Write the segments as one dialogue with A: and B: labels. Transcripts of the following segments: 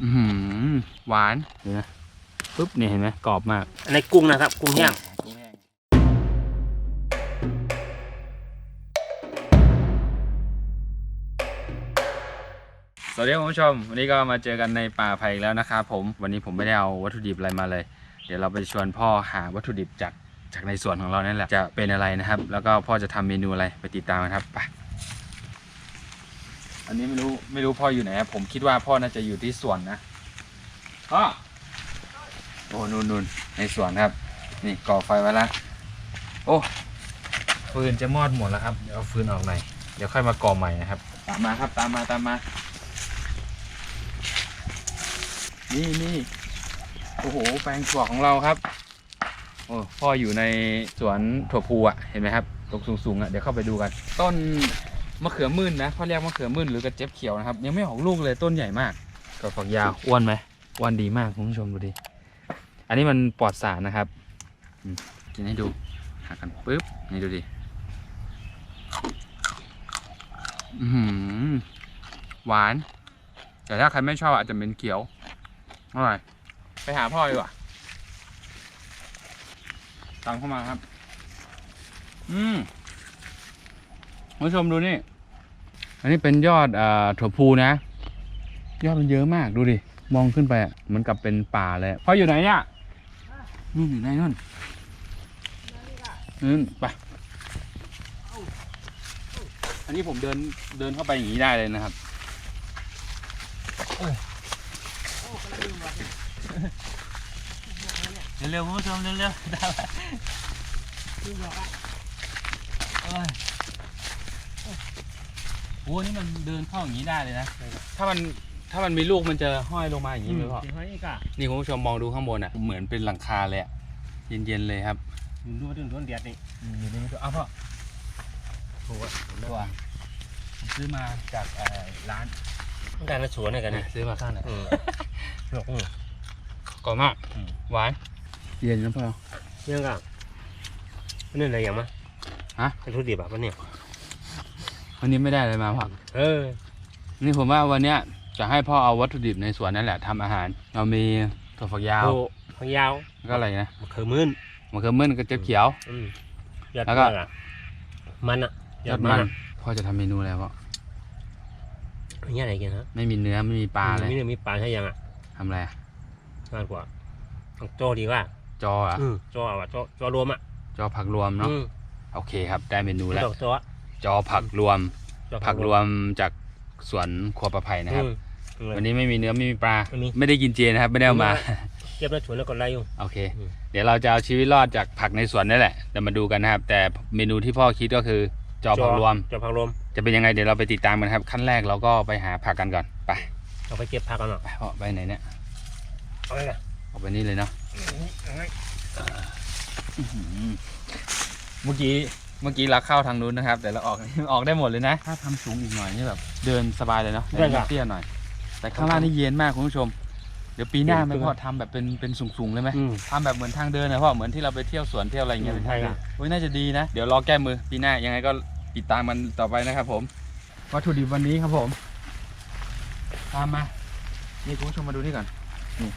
A: อื้อหือหวานเดี๋ยวนะปุ๊บเนี่ยเห็นไหมกรอบมาก
B: อันนี้กุ้งนะครับ กุ้งแห้ง
A: สวัสดีครับคุณผู้ชม วันนี้ก็มาเจอกันในป่าไผ่อีกแล้วนะครับผมวันนี้ผมไม่ได้เอาวัตถุดิบอะไรมาเลย เดี๋ยวเราไปชวนพ่อหาวัตถุดิบจากจากในสวนของเรานั่นแหละจะเป็นอะไรนะครับ แล้วก็พ่อจะทำเมนูอะไรไปติดตามกันครับไป อันนี้ไม่รู้ไม่รู้พ่ออยู่ไหนครับผมคิดว่าพ่อน่าจะอยู่ที่สวนนะพ่อโอ้นู่นนู่นในสวนครับ นี่ก่อไฟไว้แล้วโอ้ฟืนจะมอดหมดแล้วครับเดี๋ยวเอาฟืนออกหน่อยเดี๋ยวค่อยมาก่อใหม่นะครับ ตามมาครับตามมาตามมา นี่นี่โอ้โหแปลงถั่วของเราครับ โอ้พ่ออยู่ในสวนถั่วพูอะเห็นไหมครับตรงสูงๆอะเดี๋ยวเข้าไปดูกัน ต้น มะเขือมื่นนะพ่อเรียกมะเขือมื่นหรือกระเจี๊ยบเขียวนะครับ ยังไม่ออกลูกเลยต้นใหญ่มากก็ฝักยาวอ้วนไหมอ้วนดีมากคุณผู้ชมดูดิอันนี้มันปลอดสารนะครับอืมกินให้ดูหักกันปุ๊บนี่ดูดิอือหือหวาน แต่ถ้าใครไม่ชอบอาจจะเป็นเขียวอร่อยไปหาพ่อดีกว่าตามเข้ามาครับ อืมคุณผู้ชมดูนี่ อันนี้เป็นยอดอถั่วพูนะ ยอดมันเยอะมากดูดิ มองขึ้นไปอะเหมือนกับเป็นป่าเลยพ่ออยู่ไหนเนี่ยนู่นอยู่ไหนนู่นนู่นไปอันนี้ผมเดินเดินเข้าไปอย่างนี้ได้เลยนะครับ
B: เร็วๆคุณผู้ชมเร็วๆได้ละเอ้ย
A: โอ้นี่มันเดินเข้าอย่างนี้ได้เลยนะ ถ้ามันถ้ามันมีลูกมันจะห้อยลงมาอย่างนี้เลยพ่อ
B: เดี๋ยวให้อีกอะ
A: นี่คุณผู้ชมมองดูข้างบนอะเหมือนเป็นหลังคาเลยอะเย็นๆเลยครับ
B: ดูดูดูเดียดนี่
A: อยู่ในนี้อ้าวพ่อ
B: โอ้โห
A: ตัวผมซื้อมาจากเอ่อร้าน
B: ต้องการมาสวนอะไรกันนะ
A: ซื้อมาข้างไหน
B: อืมหลอกอืม
A: กรอบมาก
B: อืม
A: หวานเย็นนะพ่อ
B: เรื่องอะมันนี่อะไรอย่างมั้ย
A: ฮะ
B: วัตถุดิบอะมันเนี่ย
A: วันนี้ไม่ได้อะไรมาพ่อ
B: เออ
A: นี่ผมว่าวันเนี้ยจะให้พ่อเอาวัตถุดิบในสวนนั่นแหละทำอาหาร เรามีถั่วฝักยาว
B: โอ้ขางยาว
A: แล้วก็อะไรนะ
B: มะเขือมื่น
A: มะเขือมื่นกระเจี๊ยบเขียว
B: อืมยอด
A: แล้วก็
B: มันอะมันอะ
A: ยอดมันพ่อจะทำเมนูอะไรพ่อ
B: อันนี้อะไรกันฮะ
A: ไม่มีเนื้อไม่มีปลาเลย
B: มีเนื้อมีปลาใช่ยังอะ
A: ทำอะไรอะ
B: มากกว่าต้องโจดีกว่า
A: จออะ
B: อืมโจเอาอะโจโจรวมอะ
A: จอผักรวมเนาะ
B: อืม
A: โอเคครับ ได้เมนูแล้ว
B: โจโจอะ
A: จอผักรวม
B: โจ
A: ผักรวมจากสวนครัวประไพนะครับ
B: อืม
A: วันนี้ไม่มีเนื้อไม่มีปลา
B: ไม่มี
A: ไม่ได้กินเจนะครับ ไม่ได้เอามา
B: เก็บแล้วสวนแล้วก็ไล่อยู่
A: โอเค
B: อืม
A: เดี๋ยวเราจะเอาชีวิตรอดจากผักในสวนนี่แหละเดี๋ยวมาดูกันนะครับ แต่เมนูที่พ่อคิดก็คือ จอผักรวม
B: โจผักรวมจะ
A: จะเป็นยังไงเดี๋ยวเราไปติดตามกันครับ ขั้นแรกเราก็ไปหาผักกันก่อน ไป
B: เอาไปเก็บผักกันหน่อย
A: ไปพ่อไปไหนเนี่ย
B: เอาไปกัน
A: ออกไปนี่เลยเนาะเมื่อกี้ เมื่อกี้เราเข้าทางนู้นนะครับ แต่เราออก ออกได้หมดเลยนะ ถ้าทำสูงอีกหน่อยนี่แบบ เดินสบายเลยเนาะแต่นี่เตี้ยหน่อย แต่ข้างล่างนี่เย็นมากคุณผู้ชม เดี๋ยวปีหน้าไหม่พ่อทำแบบเป็นเป็นสูงๆเลยไหม
B: อืม
A: ทำแบบเหมือนทางเดินนะพ่อเหมือนที่เราไปเที่ยวสวนเที่ยวอะไรอย่างเงี้ย
B: อืม
A: เป็นทางเดิน
B: ใช่
A: โอ้ยน่าจะดีนะ เดี๋ยวรอแก้มือปีหน้ายังไงก็ติดตามมันต่อไปนะครับผม วัตถุดิบวันนี้ครับผมตามมา นี่คุณผู้ชมมาดูนี่ก่อนนี่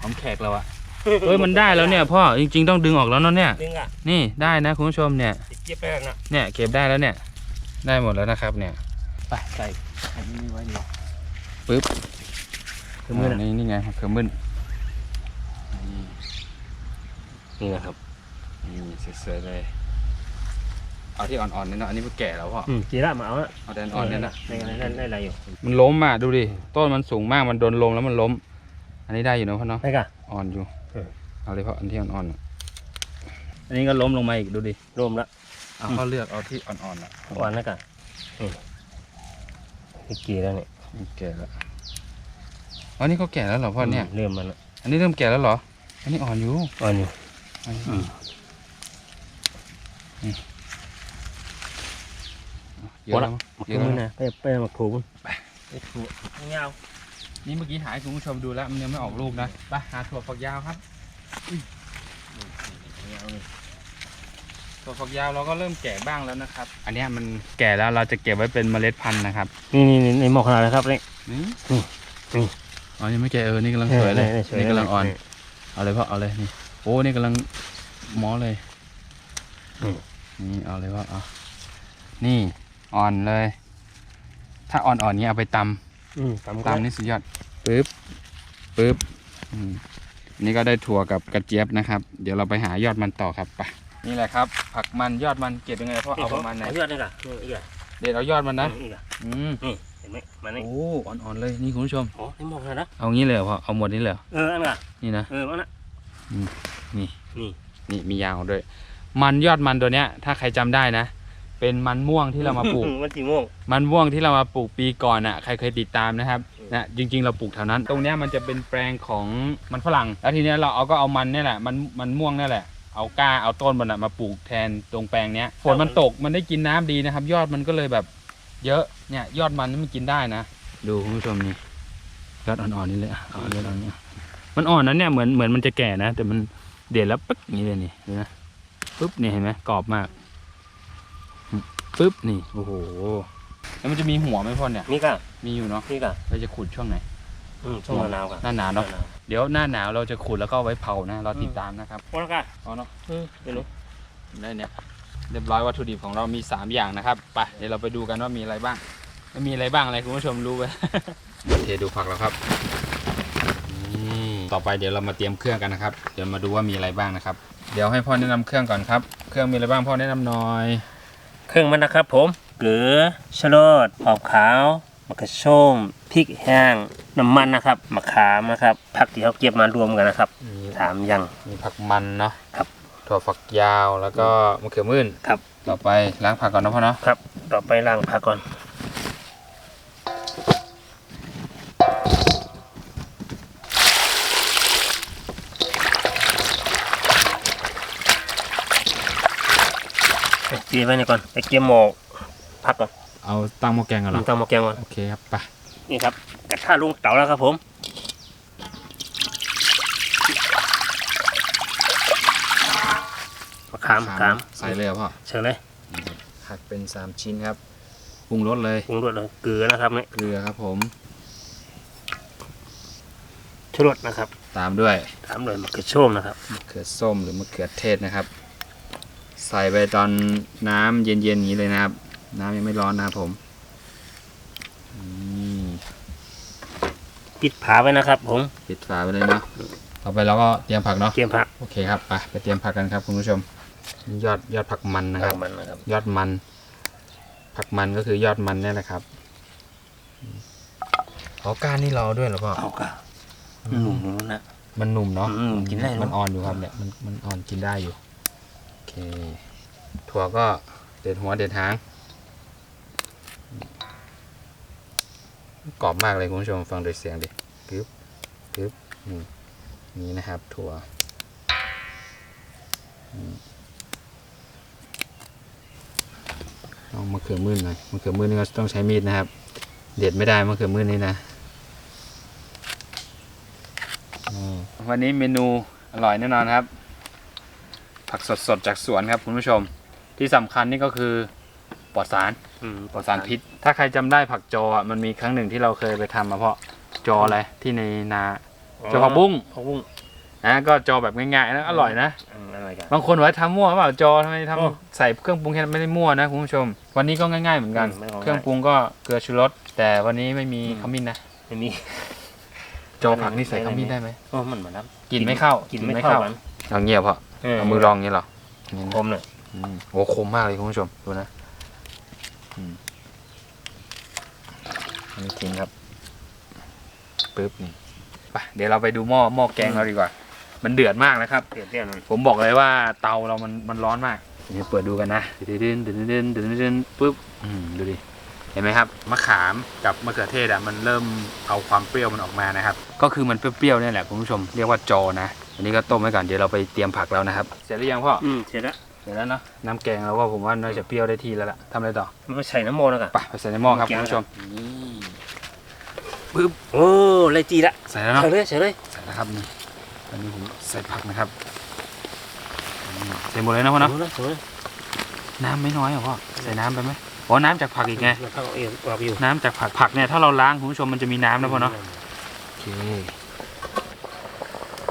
A: ของแขกเราอะ เฮ้ยมันได้แล้วเนี่ยพ่อจริง ๆ ต้องดึงออกแล้วเนาะเนี่ย
B: นึงอะ
A: นี่ได้นะคุณผู้ชมเนี่ย
B: เก็บไปกันนะ
A: เนี่ยเก็บได้แล้วเนี่ย ได้หมดแล้วนะครับ เนี่ยไปใส่อันนี้ไว้ดีกว่าปึ๊บ
B: คือมือนะ
A: นี่นี่ไงเครื่องมึนนี่
B: นี่นะครับ
A: นี่สวยๆเลยเอาที่อ่อนๆนี่เนาะอันนี้มันแก่แล้วพ่อ
B: อืมจีระมาเอาอะ
A: เอาแต่อ่อนๆเนี่ยนะ
B: ในในในอะไรอยู่
A: มันล้มอะดูดิต้นมันสูงมากมันโดนลมแล้วมันล้ม อันนี้ได้อยู่นะพ่อเนาะ
B: ไปกัน
A: อ่อนอยู่
B: เออ
A: เอาเลยพ่ออันที่อ่อนๆอะอันนี้ก็ล้มลงมาอีกดูดิ
B: รวมละ
A: เอา
B: อืม
A: เขาเลือกเอาที่อ่อนๆอะ
B: วันแล้วกันอืมนี่กี่แล้วเนี่ย
A: นี่แก่แล้วอ๋อนี่เขาแก่แล้วเหรอพ่อเนี่ย
B: มเริ่มมันละ
A: อันนี้เริ่มแก่แล้วเหรอ อันนี้อ่อนอยู่
B: อ่อนอยู่
A: อันนี้
B: อืม
A: เยอะแล้วมั้ง
B: มา
A: เย
B: คือ
A: อะ
B: มื
A: แล้วนะ
B: อนะไปไปมาถูมัน
A: ไป
B: ไปถูเงา
A: นี่เมื่อกี้หายคุณผู้ชมดูแล้วมันยังไม่ออกลูกนะไปหาถั่วฝักยาวครับ
B: เงานี่
A: ถั่วฝักยาวเราก็เริ่มแก่บ้างแล้วนะครับ อันเนี้ยมันแก่แล้วเราจะเก็บไว้เป็นเมล็ดพันธุ์นะครับ
B: นี่นี่นี่ในหมอกขนาดนะครับนี่
A: นี่
B: นี่นี่
A: อ๋อยังไม่แก่เออนี่กำลังสวยเลยนี่กำลังอ่อนเอาเลยพ่อเอาเลยนี่โอ้นี่กำลังหมอเลย
B: นี่
A: นี่เอาเลยพ่อเอานี่อ่อนเลย ถ้าอ่อนๆเนี้ยเอาไปตำ
B: อืมตำ
A: ตำนี่สุดยอดปึ๊บปึ๊บอืมนี่ก็ได้ถั่วกับกระเจี๊ยบนะครับ เดี๋ยวเราไปหายอดมันต่อครับไปนี่แหละครับ ผักมันยอดมันเก็บยังไงพ่อเอาประมาณไหน
B: เอายอดนี่ก่ะนี่อีกอะ
A: เด็ดเอายอดมันนะ
B: นี่ก่ะ
A: อืม
B: นี่เห็นไหมมานี่
A: โอ้อ่อนๆเลยนี่คุณผู้ชม
B: อ๋อนี่มองเลยนะ
A: เอางี้เลยเหรอพ่อเอาหมดนี้เลยเหรอ
B: เอออันน่ะ
A: นี่นะ
B: เออมันน่ะ
A: นี่
B: นี่
A: นี่มียาวด้วย มันยอดมันตัวเนี้ย ถ้าใครจำได้นะ เป็นมันม่วงที่เรามาปลูก
B: มันสีม่วง
A: มันม่วงที่เรามาปลูกปีก่อนอะใครเคยติดตามนะครับนะจริง ๆ เราปลูกแถวนั้น ตรงเนี้ยมันจะเป็นแปลงของมันฝรั่ง แล้วทีเนี้ยเราเอาก็เอามันเนี่ยแหละมันมันม่วงนี่แหละเอาก้าเอาต้นมันอะมาปลูกแทนตรงแปลงเนี้ยฝนมันตกมันได้กินน้ำดีนะครับ ยอดมันก็เลยแบบ เยอะเนี่ยยอดมันนี่มันกินได้นะดูคุณผู้ชมนี่ยอดอ่อนๆนี่เลยอะเอายอดอ่อนๆเนี่ยมันอ่อนนั้นเนี่ยเหมือนเหมือนมันจะแก่นะ แต่มันเด็ดแล้วปึ๊กอย่างนี้เลยนี่ดูนะปึ๊บนี่เห็นไหมกรอบมาก ปึ๊บนี่โอ้โหแล้วมันจะมีหัวไหมพ่อเนี่ย
B: นี่ก่ะ
A: มีอยู่เนาะ
B: นี่ก่ะ
A: เราจะขุดช่วงไหน
B: อืมช่วงหนาวก่ะ
A: หน้าหนาวเนาะเดี๋ยวหน้าหนาวเราจะขุดแล้วก็เอาไว้เผานะเราติดตามนะครับ
B: พอแล้วก่ะ
A: เอาเนาะ
B: อืมเดี๋ยวหนู
A: ได้เนี่ยเรียบร้อยวัตถุดิบของเรามี 3 อย่างนะครับไปเดี๋ยวเราไปดูกันว่ามีอะไรบ้างไม่มีอะไรบ้างอะไรคุณผู้ชมรู้ไหมเทดูผักแล้วครับนี่ต่อไปเดี๋ยวเรามาเตรียมเครื่องกันนะครับ เดี๋ยวมาดูว่ามีอะไรบ้างนะครับ เดี๋ยวให้พ่อแนะนำเครื่องก่อนครับ เครื่องมีอะไรบ้างพ่อแนะนำหน่อย
B: เครื่องมันนะครับผมเกลือชะโลดหอมขาวมะเขือส้มพริกแห้งน้ำมันนะครับมะขามนะครับผักที่เขาเก็บมารวมกันนะครับ
A: มี
B: สามอย่าง
A: มีผักมันเนาะ
B: ครับ
A: ถั่วฝักยาวแล้วก็มะเขือมื่น
B: ครับ
A: ต่อไปล้างผักก่อนนะพ่อเนาะ
B: ครับ ต่อไปล้างผักก่อน เจียไว้นี่ก่อนไปเกี่ยมหมอกผักก่อน
A: เอาตั้งหม้อแกงก่อนเหรอ
B: ตั้งหมอแกงก่อน
A: โอเคครับไป
B: นี่ครับกระทะลุงเต๋าแล้วครับผมมะขามมะขาม
A: ใส่เลยเหรอพ่อ
B: เชิญเลย
A: หักเป็นสามชิ้นครับปรุงรสเลย
B: ปรุงรสเลยเกลือนะครับนี่
A: เกลือครับผม
B: ชูรสนะครับ
A: ตามด้วย
B: ตามด้วยมะเขือส้มนะครับ
A: มะเขือส้มหรือมะเขือเทศนะครับ ใส่ไปตอนน้ำเย็นๆอย่างนี้เลยนะครับ น้ำยังไม่ร้อนนะครับผมอืม
B: ปิดผาไว้นะครับ ผม
A: ปิดฝาไปเลยเนาะต่อไปเราก็เตรียมผักเนาะ
B: เตรียมผัก
A: โอเคครับไปไปเตรียมผักกันครับคุณผู้ชมนี่ยอดยอดผักมันนะครับ
B: มันนะครับ
A: ยอดมัน ผักมันก็คือยอดมันนี่แหละครับอ๋อก้านนี่เราด้วยเหรอพ่อ
B: เอากะหนุ่มๆนะ
A: มันหนุ่มเนาะ
B: อืมกินได้เนอะ
A: มันอ่อนอยู่ครับเนี่ยมันมันอ่อนกินได้อยู่โอ เค ถั่วก็เด็ดหัวเด็ดหางกรอบมากเลยคุณผู้ชมฟังโดยเสียงดิกึบกึบอืมนี่นะครับ ถั่วอืมเอามะเขือมื่นหน่อยมะเขือมื่นนี่ก็ต้องใช้มีดนะครับ เด็ดไม่ได้มะเขือมื่นนี่นะวันนี้เมนูอร่อยแน่นอนครับ ผักสดๆจากสวนครับคุณผู้ชม ที่สำคัญนี่ก็คือปลอดสาร
B: อืม
A: ปลอดสารพิษ ถ้าใครจำได้ผักจออะมันมีครั้งหนึ่งที่เราเคยไปทำมาเพราะจออะไรที่ในนาจอผักบุ้ง
B: ผักบุ้ง
A: นะก็จอแบบง่ายๆนะอร่อยนะ
B: อืมอะไรกัน
A: บางคนว่าทำมั่วเปล่าจอทำไมทำ
B: โอ้
A: ใส่เครื่องปรุงแค่นั้นไม่ได้มั่วนะคุณผู้ชม วันนี้ก็ง่ายๆเหมือนกัน
B: อืมไม่เอาง่าย
A: เครื่องปรุงก็เกลือชูรสแต่วันนี้ไม่มี
B: อืม
A: ขมิ้นนะ
B: อันนี้
A: จอผักนี่ใส่ขมิ้นได้ไหม
B: โอ้มันเหมือนน้ำ
A: กลิ่นไม่เข้า
B: กินไม่เข้ากัน
A: เอาเงียบเพราะ เอามือลองนี้เหรอนี่นะ
B: คมเลย
A: อืมโอ้คมมากเลยคุณผู้ชม ดูนะอืมอันนี้ทิ้งครับปึ๊บนี่ไปเดี๋ยวเราไปดูหม้อหม้อแกงเราดีกว่า มันเดือดมากนะครับ
B: เปรี้ยวเปรี้ยวนั่น
A: ผมบอกเลยว่าเตาเรามันมันร้อนมากเดี๋ยวเปิดดูกันนะดึนดึนดึนดึนดึนดึนปึ๊บอืมดูดิเห็นไหมครับมะขามกับมะเขือเทศอะมันเริ่มเอาความเปรี้ยวมันออกมานะครับ ก็คือมันเปรี้ยวๆเนี่ยแหละคุณผู้ชมเรียกว่าจอนะ อันนี้ก็ต้มไว้ก่อนเดี๋ยวเราไปเตรียมผักแล้วนะครับ เสร็จหรือยังพ่อ
B: อืมเสร็จแล้ว
A: เดี๋ยวแล้วเนาะน้ำแกงเราว่าผมว่าน่าจะเปรี้ยวได้ที่แล้วล่ะทำอะไรต่อ
B: มันก็ใส่น้ำโมแล้วกัน
A: ไปไปใส่ในหม้อครับ
B: แก
A: คุ
B: ง
A: ณผู้ชม
B: ปึ๊บโอ้เลยจีละ
A: ใส่แล้วเนาะ
B: ใส่เลยใส่เลย
A: ใส่แล้วครับนี่ตอนนี้ผมใส่ผักนะครับอืมใส่หมดเลยนะพ่อเนาะ
B: ใส่เลยใส่เลย
A: น้ำไม่น้อยเหรอพ่อใส่น้ำไปไหมอ๋อน้ำจากผักอีกไง
B: แล้วก็เอาเองวางอยู่
A: น้ำจากผักผักเนี่ยถ้าเราล้างคุณผู้ชมมันจะมีน้ำนะพ่อเนาะโอเค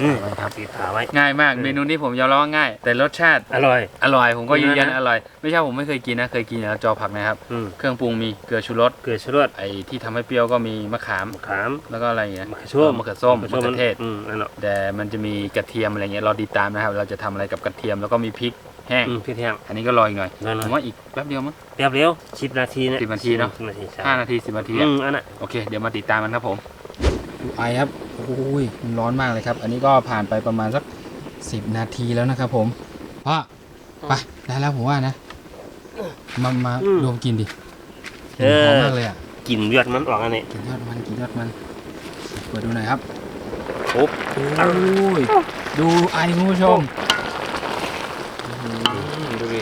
B: อืม
A: เอาไว้ครับ
B: ปิดฝาไว้
A: ง่ายมาก
B: อืม
A: เมนูนี้ผมยอมรับว่าง่าย แต่รสชาติ
B: อร่อย
A: อร่อยผมก็ยืนยัน
B: จริงนะ
A: อร่อย ไม่ใช่ผมไม่เคยกินนะ เคยกินแล้วจอผักนะครับ
B: อืม
A: เครื่องปรุงมีเกลือชูรส
B: เกลือชูรส
A: ไอ้ที่ทำให้เปรี้ยวก็มีมะขาม
B: มะขาม
A: แล้วก็อะไรอย่างเงี้ย
B: มะเขือส้ม
A: มะเขือส้มมะเขือเทศ
B: อืมนั่นแหละ
A: แต่มันจะมีกระเทียมอะไรเงี้ยรอติดตามนะครับ เราจะทำอะไรกับกระเทียมแล้วก็มีพริกแห้ง
B: อืมพี่เที่ยง
A: อันนี้ก็รออีกหน่อย
B: นั่น
A: ผม
B: นะ
A: ว่าอีกแป๊บเดียวมั้ง
B: เรียบเร็วสิบนาทีเนี่ย
A: 10นาทีเนอะ
B: สิบนาทีใช่
A: ห้านาทีสิบนาที
B: อื
A: อะ
B: มอันน่ะ
A: โอเค เดี๋ยวมาติดตามกันครับผม ไอครับโอ้ยมันร้อนมากเลยครับ อันนี้ก็ผ่านไปประมาณสักสิบนาทีแล้วนะครับผมพ่อไปได้แล้วผมว่านะ มามารวมกินดิกลิ่นหอมมากเลยอะ
B: กลิ่นเลือดมันออกอันนี้
A: กินยอดมันกินยอดมันเปิดดูหน่อยครับ
B: โอ้
A: โอ้ยดูไอคุณผู้ชมอื้อหือดูดิ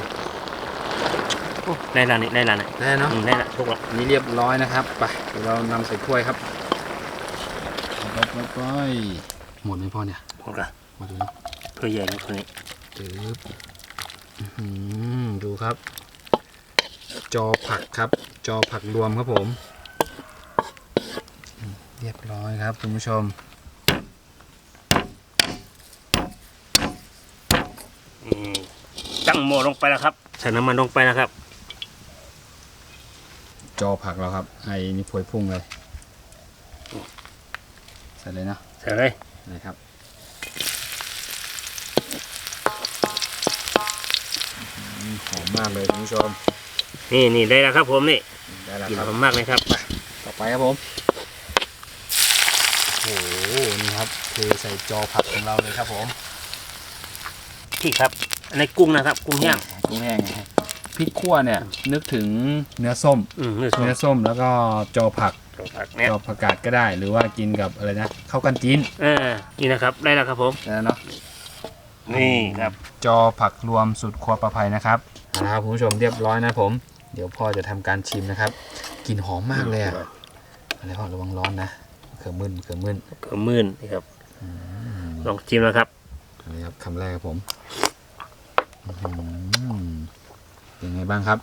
B: ได้แล้วนี่ได้แล้วนี่
A: ได้เนาะ
B: อืมได้ละทุกละ
A: อันนี้เรียบร้อยนะครับไปเดี๋ยวเรานำใส่ถ้วยครับ ไปไปไป หมดไหมพ่อเนี่ย
B: หมดละ
A: หมดแล้ว
B: เพื่อใหญ่นะคนนี้
A: ตึ๊บอื้อหือดูครับ จอผักครับ จอผักรวมครับผมอืมเรียบร้อยครับคุณผู้ชม
B: อืมตั้งหม้อลงไปแล้วครับใส่น้ำมันลงไปนะครับ
A: จอผักเราครับ ไอ้นี่พวยพุ่งเลยใส่เลยนะ
B: ใส่เลย
A: นะครับอื้อหือหอมมากเลยคุณผู้ชม
B: นี่นี่ได้แล้วครับผมนี่
A: ได้แล้ว
B: กลิ่น
A: ครับ
B: หอมมากเลยครับ
A: ต่อไปครับผมโอ้โหนี่ครับเทใส่จอผักของเราเลยครับผม
B: พี่ครับอันนี้กุ้งนะครับ กุ้งย่าง
A: กุ้งแห้งนะฮะพริกขั่วเนี่ยนึกถึงเนื้อส้ม
B: อืมเนื้อส้ม
A: เนื้อส้มแล้วก็จอผัก
B: ผักเนี่ย
A: จอผักกาดก็ได้หรือว่ากินกับอะไรนะข้าวกันจีน
B: เออนี่นะครับได้แล้วครับผม
A: นะเนาะ
B: นี่ครับ
A: จอผักรวมสุดครัวประภัยนะครับเอาละครับคุณผู้ชมเรียบร้อยนะผม เดี๋ยวพ่อจะทำการชิมนะครับกลิ่นหอมมากเลยอะอะไรพ่อระวังร้อนนะเขือมึนเขือมึน
B: เขือมื่นนี่ครับลองชิมนะครับ
A: อันนี้ครับคำแรกครับผมอื้อหือเป็นไงบ้างครับ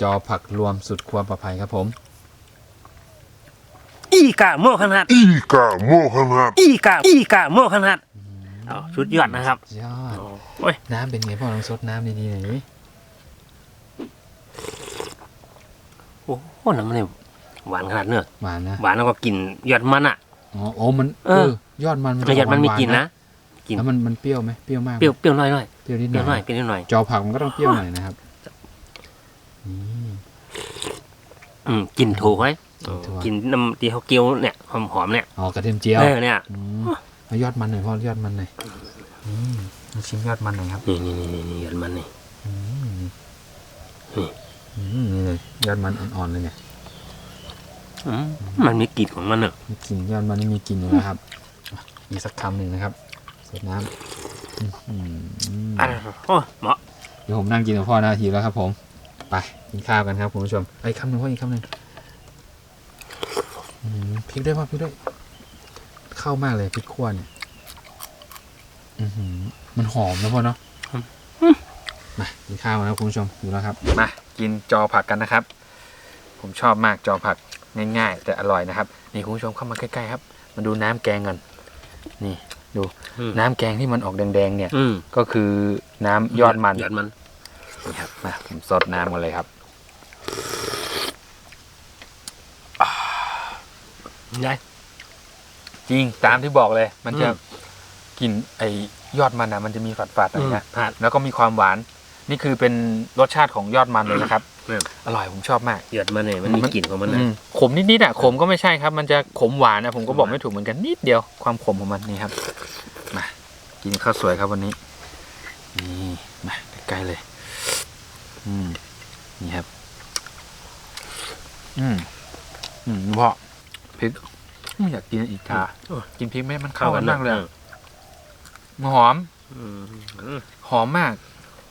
A: จอผักรวมสุดครัวประภัยครับผม
B: อีกาโมขนาด
C: Ica Mohamed.
B: อีกาอีกาโมขนาดอ๋อชุดยอดนะครับ
A: ยอด
B: โอ้ย
A: น้ำเป็นไงพ่อลองซดน้ำดีๆหน่อยดิ
B: โอ้โหน้ำมันเนี่ยหวานขนาดเนื้อะ
A: หวานนะ
B: หวานแล้วก็กลิ่นยอดมันอะ
A: อ๋อโอ้มัน
B: เออ
A: ยอดมันมัน
B: ยอดมันมีกลิ่น
A: หวา
B: นะ กลิ่น
A: แล้วมันมันเปรี้ยวไหมเปรี้ยวมากไหม
B: เปรี้ยวเปรี้ยวน้อยหน่อย
A: เปรี้ยวนิด
B: เป
A: ห
B: รี้ยวห
A: น่
B: น่
A: อ
B: อยยเปรี้ยวนิดหน่อย
A: จอผักมันก็ต้องเปรี้ยวหน่อยนะครับนี่
B: อืมกลิ่นถูกไหม
A: กลิ่นถูก
B: กลิ่นน้ำตีเขาเกี๊ยวเนี่ยหอมหอมๆเนี่ย
A: อ๋อกระเทียมเจียว
B: เออเนี่ย
A: อืมเอายอดมันหน่อยพ่อยอดมันหน่อยอืมมาชิมยอดมันหน่อยครับ
B: นี่นี่นี่นี่ยอดมันนี่
A: อืม
B: นี่
A: อืมนี่เลยยอดมันอ่อนๆเลยเนี่ย
B: อืมมันมีกลิ่นของมันเนอะ
A: มีกลิ่นยอดมันนี่มีกลิ่นอยู่นะครับอะอีกสักคำหนึ่งนะครับเสิร์ฟน้ำอื้อหือ
B: อะโอ้เหมาะ
A: เดี๋ยวผมนั่งกินกับพ่อหน้าทีแล้วครับ ผมไปกินข้าวกันครับคุณผู้ชมไอ้ยคำหนึ่งพ่ออีกคำหนึ่งอืม พริกด้วยพ่อพริกด้วย เข้ามากเลยพริกขั่วเนี่ยอือหือมันหอมนะพ่อเนาะมากินข้าวนะครับคุณผู้ชมดูแล้วครับ มากินจอผักกันนะครับ ผมชอบมากจอผักง่ายๆ แต่อร่อยนะครับนี่คุณผู้ชมเข้ามาใกล้ๆครับ มาดูน้ำแกงกันนี่ ดู
B: อืม
A: น้ำแกงที่มันออกแดงๆเนี่ย
B: อืม
A: ก็คือน้ำยอดมัน
B: ยอดมัน
A: นี่ครับมาผมสดน้ำกันเลยครับ
B: ได้
A: จริงตามที่บอกเลย มันจะ
B: อืม
A: กลิ่นไอยอดมันนะมันจะมีฝาดๆหน่อยนะ
B: ผัด
A: แล้วก็มีความหวาน นี่คือเป็นรสชาติของยอดมันเลยนะครับ
B: อืม
A: อร่อยผมชอบมาก
B: ยอดมันเนี่ยมันมี
A: มัน
B: กลิ่นของมันนะ
A: อืมขมนิดๆอะขมก็ไม่ใช่ครับ มันจะขมหวานนะผมก็บอกไม่ถูกเหมือนกันนิดเดียวความขมของมันนี่ครับมากินข้าวสวยครับวันนี้นี่มาใกล้ๆเลย อืมนี่ครับ อืมอืมพ่อ พริกอืมอยากกินอีกชากินพริกไหมมันเข้ากันมากเลยอะหอม
B: อืมอืม
A: หอมมาก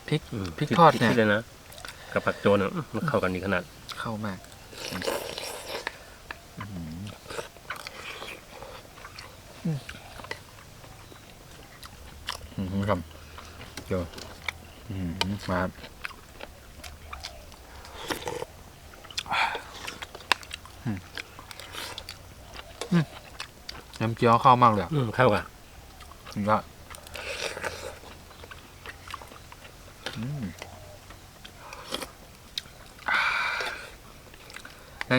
A: พริก
B: อืม
A: พริกทอดเนี่ย
B: พริกเลยนะกับผักโจนอะอืมมันเข้ากันดีขนาด
A: เข้ามากอื้อหืออืมครับเดี๋ยวอืมมาครับอืมอืม น้ำเจียวเข้ามากเลยอะ
B: อืมเข้ากัน
A: สุดยอดอืม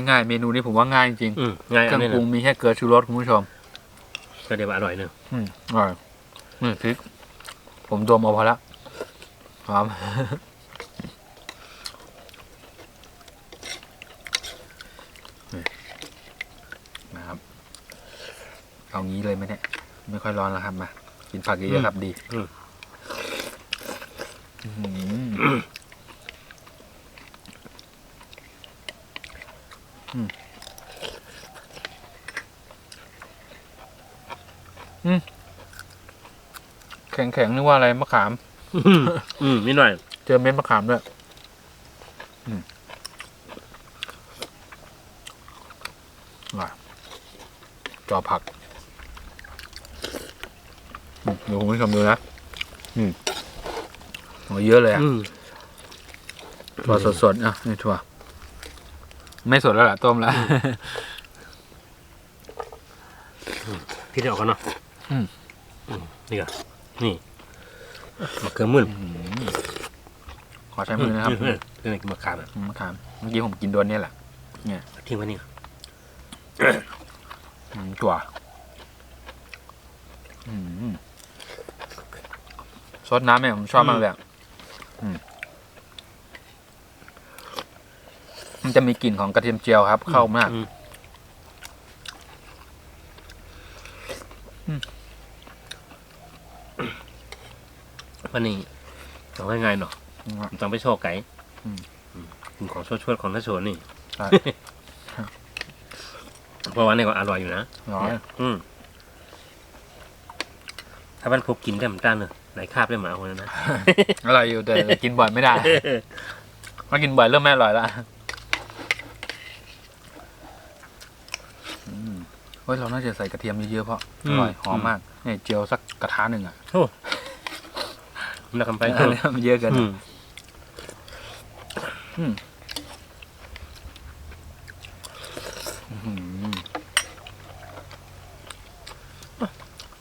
A: ง่ายๆเมนูนี้ผมว่าง่ายจริง
B: อืมง่าย
A: ๆเค
B: อั
A: รื่อนง
B: นี้
A: ปรุง
B: นะ
A: มีแค่เกลือชูรสคุณผู้ชม
B: ก็เดี๋ยวว่าอร่อยเนอะ
A: อืมอร่อยนี่พริก ผมดมเอาพอละหอม นี่นะครับ เอา งี้เลยไหมเนี่ย ไม่ค่อยร้อนแล้วครับมา กินผักเยอะๆครับดีอื้อหืออืมอืมแข็งๆนึกว่าอะไรมะขาม
B: อืมอืมนิดหน่อย
A: เจอเม็ดมะขามด้วยอืมอร่อยจอผักอืมเดี๋ยวคุณผู้ชมดูนะอืมโอ้เยอะเลยอะ
B: อืม
A: ถั่วสดๆอะนี่ถั่วไม่สดแล้วล่ะต้มแล้ว
B: พี่ได้ออกกันเนาะ
A: อืม
B: อืมนี่ก็นี่มะเขือมื่น
A: ขอใช้มือนะครับ
B: เพื่อนเพื่อนกินมะขามอะ
A: มะขามเมื่อกี้ผมกินโดนเนี่ยแหละ
B: ทิ้งไว้นี่
A: อืมถั่วอืม ซดน้ำเนี่ยผมชอบมากเลยอะอืมมันจะมีกลิ่นของกระเทียมเจียวครับ เข้ามาก
B: อืวันนี้ต้องง่ายๆเนาะต้องไปโชว์ไก่
A: อืม
B: อืมกินของชวดๆของท่าโชนนี่
A: ใช่
B: เพราะว่านี่ก็อร่อยอยู่นะ
A: ร้อย
B: อืมถ้ามันพบกินได้มันต้านเนอะ ไหนคาบได้หมาคนนั้นนะ
A: อร่อยอยู่แต่กินบ่อยไม่ได้มากินบ่อยเริ่มไม่อร่อยละอืมเฮ้ยเราน่าจะใส่กระเทียมเยอะๆเพราะ
B: อื
A: อ
B: ม
A: ร่อยหอมมากเนี่ยเจียวสักกระทะหนึ่งอะ
B: มันจะกำไป
A: อันนี้มันเยอะเกิน
B: อืม
A: อืมอื้อหือ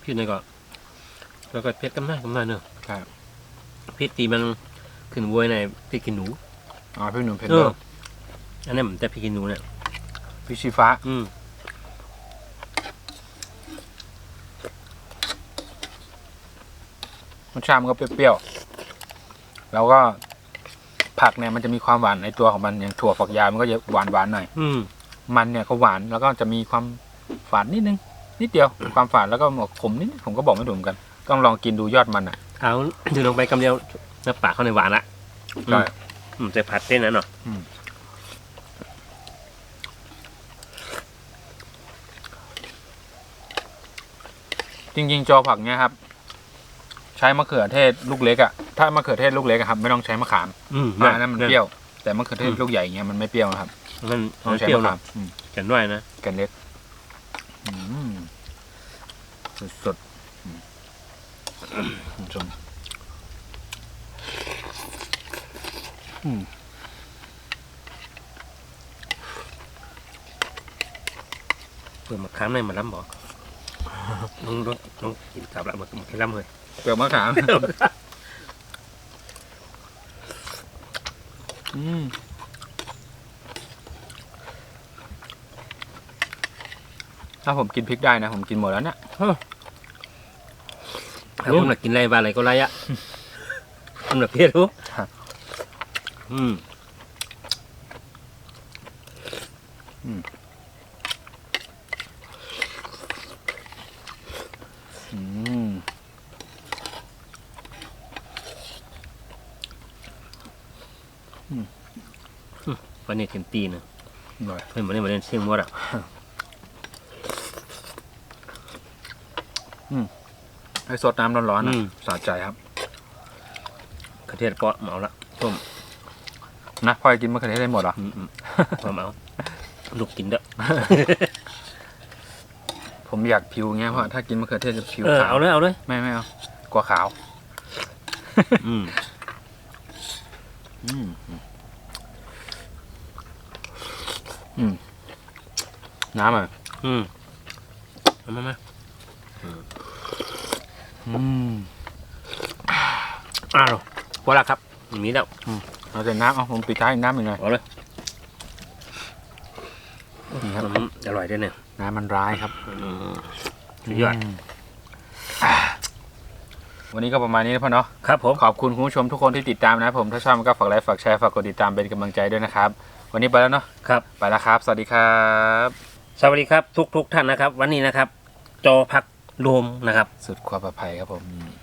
B: พี่นี่ก็ แล้วก็เพชรกำนันกำนันเนอะ
A: ครับ
B: เพชรตีมันขึ้นบวยในพริกขี้หนู
A: อ๋อพี่หนุ่มเพชร
B: เอ
A: เดอ
B: อ
A: ร์
B: อันนี้มันแต่พริกขี้หนูเนี่ย
A: พี่ชีฟ้า
B: อืม
A: รสชาติมันก็เปรี้ยวๆ แล้วก็ผักเนี่ยมันจะมีความหวานในตัวของมันอย่างถั่วฝักยาวมันก็จะหวานหวานๆหน่อย
B: อืม
A: มันเนี่ยก็หวานแล้วก็จะมีความฝาดนิดนึง นิดเดียว ความฝาดแล้วก็ขมนิดผมก็บอกไม่ถูกเหมือนกัน ต้องลองกินดูยอดมันอะ
B: เอาถือลงไปกำเดียวเนื้อปลาเข้าในหวานละ
A: ใช่
B: อืมจะผัดเส้นนั้นเนาะ
A: จริง ๆ จอผักเนี่ยครับ ใช้มะเขือเทศลูกเล็กอะถ้ามะเขือเทศลูกเล็กอะครับ ไม่ต้องใช้มะขาม
B: อืม
A: เพราะอันนั้นมันเปรี้ยว แต่มะเขือเทศลูกใหญ่อย่างเงี้ยมันไม่เปรี้ยวนะครับ
B: มัน
A: ต้อ
B: มั
A: ง
B: น
A: ใช้
B: เปรี้ยว
A: มะ
B: เนาะ
A: ขามอืม
B: กันด้วยนะ
A: แกันเล็ก อืมสดๆอืม คุณผู้ชมอืม
B: เปิดมาค้างในมาล้ำบอกน้องน้องน้องกินกลับละมันมันแค่ล้ำเลย
A: เปลือกมะขามอืมถ้าผมกินพริกได้นะ ผมกินหมดแล้วเนี่ย
B: ถ้าผมน่ะกินอะไรบาอะไรก็ไรอะผมน่ะเพี้ยรู้
A: ครับ
B: อืม
A: อืม
B: วันนี้เต็มตีนะ
A: อร่อย
B: เพื่อนมาเล่นมาเล่นเชียงมดอะ
A: ไอ้ซดน้ำร้อนๆนะ
B: อืม
A: สะใจครับ
B: กระเทียมเปาะเหมาละต้ม
A: นะพลอยกินมะเขือเทศได้หมดเหรอ
B: อืมอืมพอเหมาลูกกินเด้อ
A: ผมอยากผิวเงี้ยเพราะถ้ากินมะเขือเทศจะผิว
B: เออ
A: ขาว
B: เอาเลยเอาเลย
A: ไม่ไม่เอากลัวขาว
B: อืม
A: อืมอืมน้ำอะ
B: อืมเอามามา
A: อืม
B: อ้าวพอละครับมีแล้ว
A: เราจะน้ำเอาผมปิดท้ายอีกน้ำหนึ่งหน่อย
B: เอาเลย
A: นี่ครับ
B: อืมอร่อยด้วยเนี่ย
A: น้ำมันร้ายครับ
B: อืมสุดยอด
A: มอ่าวันนี้ก็ประมาณนี้นะพ่อเนาะ
B: ครับผม
A: ขอบคุณคุณผู้ชมทุกคนที่ติดตามนะครับผมถ้าชอบก็ฝากไลค์ฝากแชร์ฝากกดติดตามเป็นกำลังใจด้วยนะครับ วันนี้ไปแล้วเนาะ
B: ครับ
A: ไปแล้วครับ สวัสดีครับ
B: สวัสดีครับทุกทุกๆท่านนะครับ วันนี้นะครับ จอพัก รวมนะครับ
A: สุดความปลอดภัยครับผมนี่